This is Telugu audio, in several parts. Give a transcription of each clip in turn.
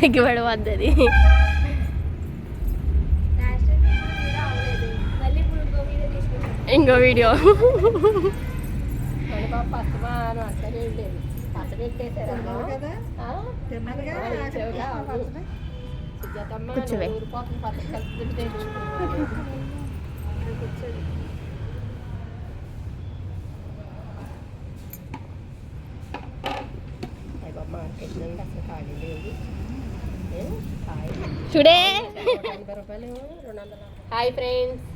సిగ్గుపడి వద్దది ఇంకో వీడియో. కూర్చోవే. మార్కెట్ నుండి అసలు ఖాళీ లేదు. ఏ? హాయ్. ఫ్రెండ్స్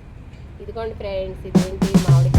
ఇదిగోండి ఫ్రెండ్స్ ఇదేంటి మామిడికాయ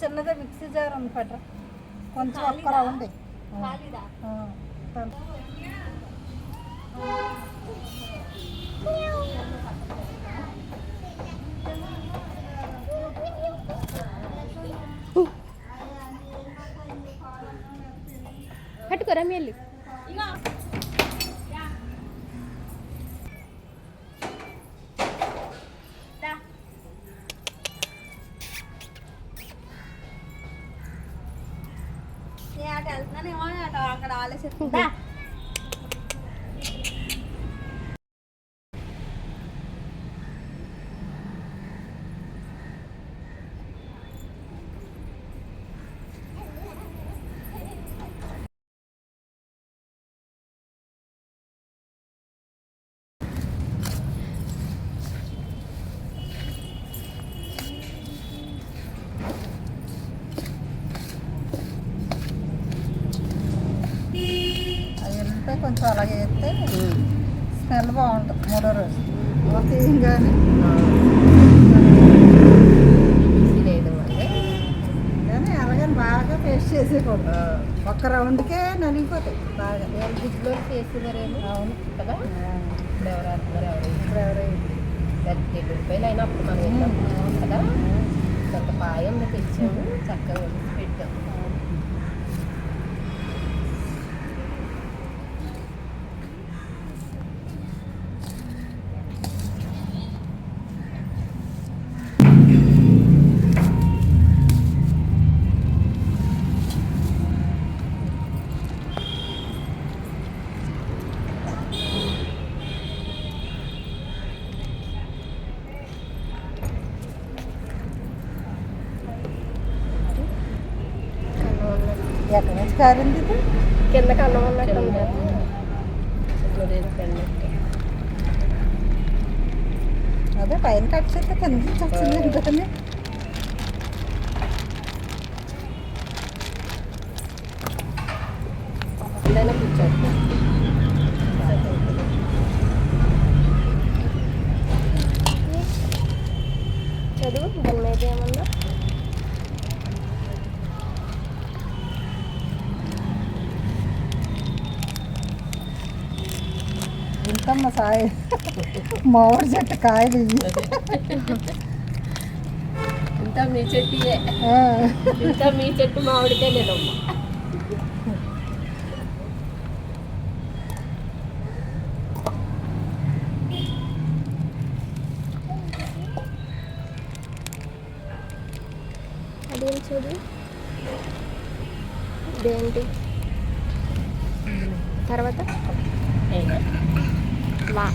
చిన్నగా మిక్సీ జార్ ఉంది పట్ట కొంచెం ఒక్క రౌండ్. పట్టుకోరా మేలు Desculpa. స్మెల్ బాగుంటుంది మూడో రోజు. తీయంగానే లేదు అంటే కానీ అలాగని బాగా పేస్ట్ చేసేకూడదు ఒక్క రౌండ్కే నలిగిపోతాయి బాగా. గుడ్లో చేసేవారేమో అవును. కదా? ఇప్పుడు ఎవరు అంటున్నారు ఎవరు ఇప్పుడు ఎవరైనా పెద్ద రూపాయలు అయినా అప్పుడు మనం కదా? కొంత పాయం తెచ్చాము. చక్కగా కారింది ఇది కిందకి అన్నం ఉన్నట్టు ఉంది. పెండెట్టు. అదే పైన కట్ చేస్తే కింద నుంచి వచ్చింది కిందనే కూర్చోండి ఇంతమ్మ సాయి మామిడి చెట్టు కాయలు ఇవి. ఇంత మీ చెట్టు ఇంత మీ చెట్టు మామిడికే అదేం ఇదేంటి? తర్వాత? വാ.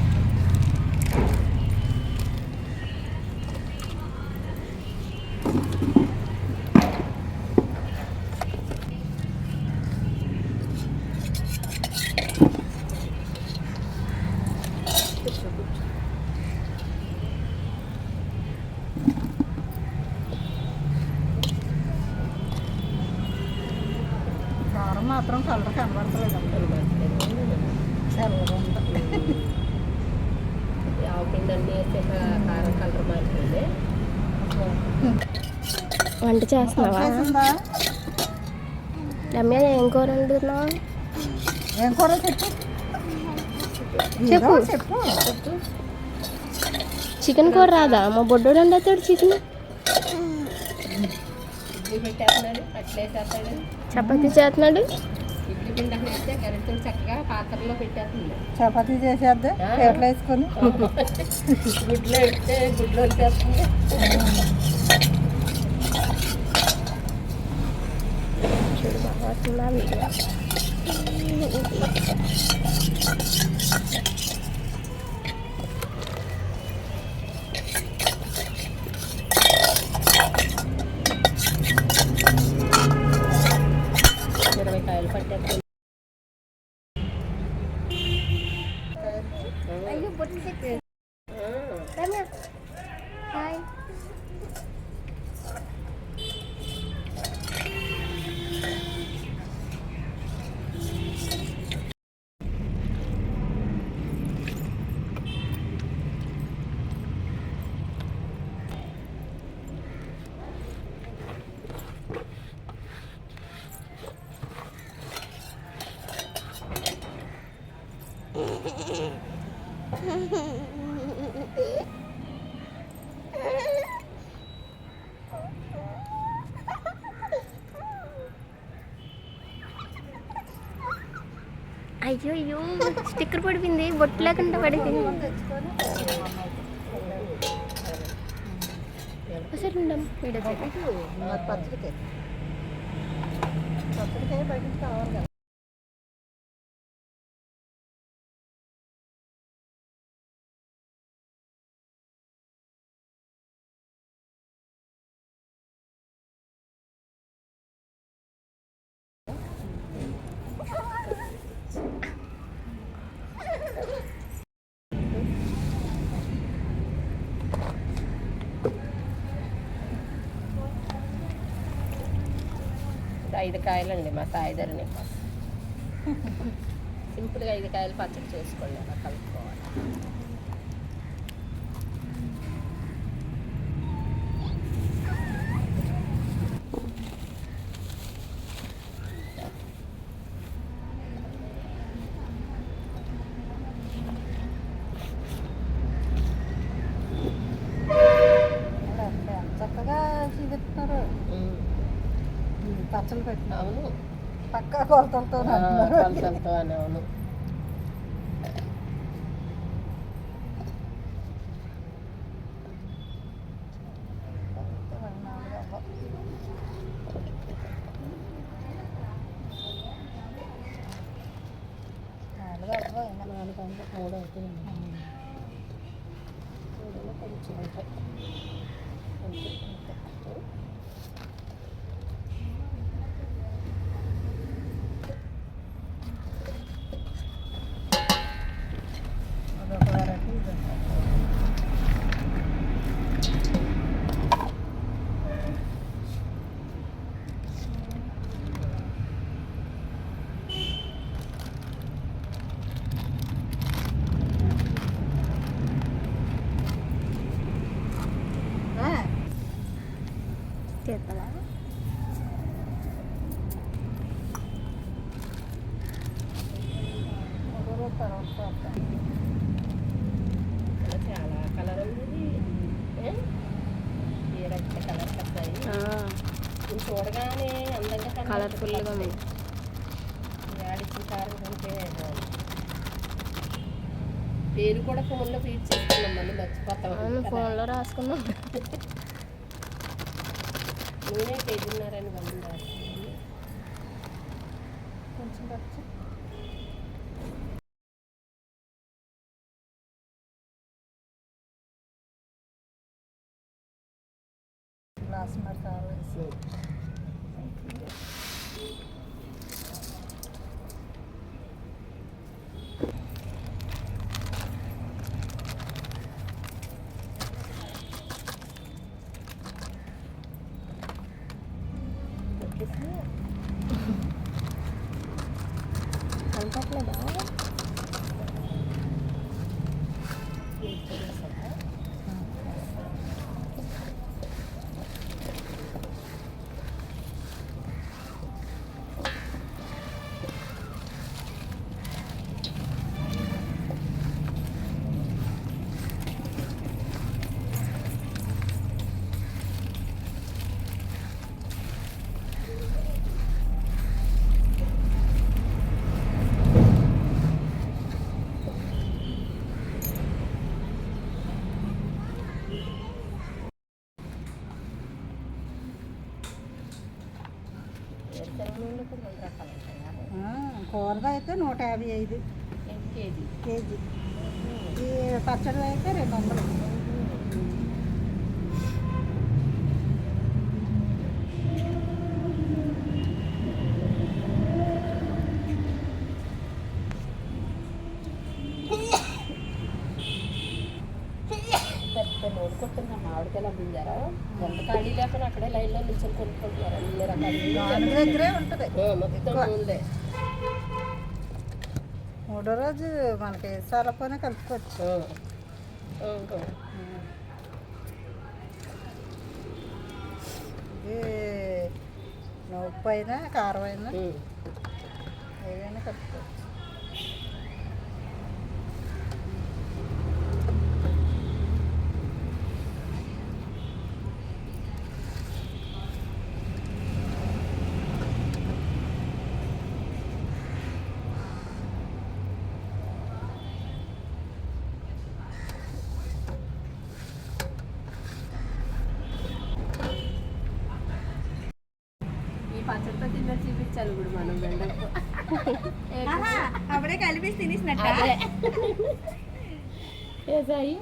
മാത്രം കളർ കൺവർട്ടർ ഇടാൻ కారం కలర్ వంట చేస్తున్నావా? రమ్య ఏం కూర వండుతున్నావు? ఏం కూర చెప్పు. చెప్పు. ఏదో చెప్పు. చికెన్ కూర రాదా? మా బొడ్డోడు వండుతాడు చికెన్. చపాతీ చేస్తున్నాడు. అక్కడ వేస్తే గరిటతో చక్కగా పాత్రలో పెట్టేస్తుంది. చపాతీ చేసేద్దా ఆ. ప్లేట్లో వేసుకొని. గుడ్లో పెడితే గుడ్లో వచ్చేస్తుంది. చూడు బాగా అయ్యో అయ్యో స్టిక్కర్ పడిపోయింది బొట్టు లేకుండా పడిపోయింది ఒకసారి ఉండం వీడియో బయట కావాలి ఐదు కాయలండి మా సాయిధరని సింపుల్గా ఐదు కాయలు పచ్చడి చేసుకోండి అలా కలుపుకోవాలి. పచ్చళ్ళు పెట్టినారు అవును పక్కా కొలతలతో ఆ, కొలతలతో అని అవును నాలుగు అవ్వ అయినా. నాలుగు వందలు మూడు అవుతుంది మూడులో కొంచెం ఉంటాయి చాలా కలర్ ఉంది చూడగానే కలర్ఫుల్గా పేరు కూడా ఫోన్లో ఫీడ్ చేసుకున్నాం మర్చిపోతాం ఫోన్లో రాసుకున్నాం నేనే పేజీన్నారని ఆ, కూరగా అయితే నూట యాభై ఐదు ఎన్ని కేజీ కేజీ ఈ పచ్చడి అయితే రెండు వందలు పెద్ద నోటు కొట్టింది మామిడికాయలు అమ్మించారా ఎంత ఖాళీ లేకుండా అక్కడే లైన్లో నిల్చొని కొనుక్కుంటున్నారు అన్ని రకాల దాని నూనెలు. దగ్గరే ఉంటుంది ఆ, మొత్తం ఎక్కువ. మూడో రోజు మనకి సరపోనే కలుపుకోవచ్చు. ఇది ఉప్పు అయినా కారం అయినా. ఏదైనా కలుపుకోవచ్చు చూపించాలి ఇప్పుడు మనం అప్పుడే కలిపి తినేసినట్ట సాయి?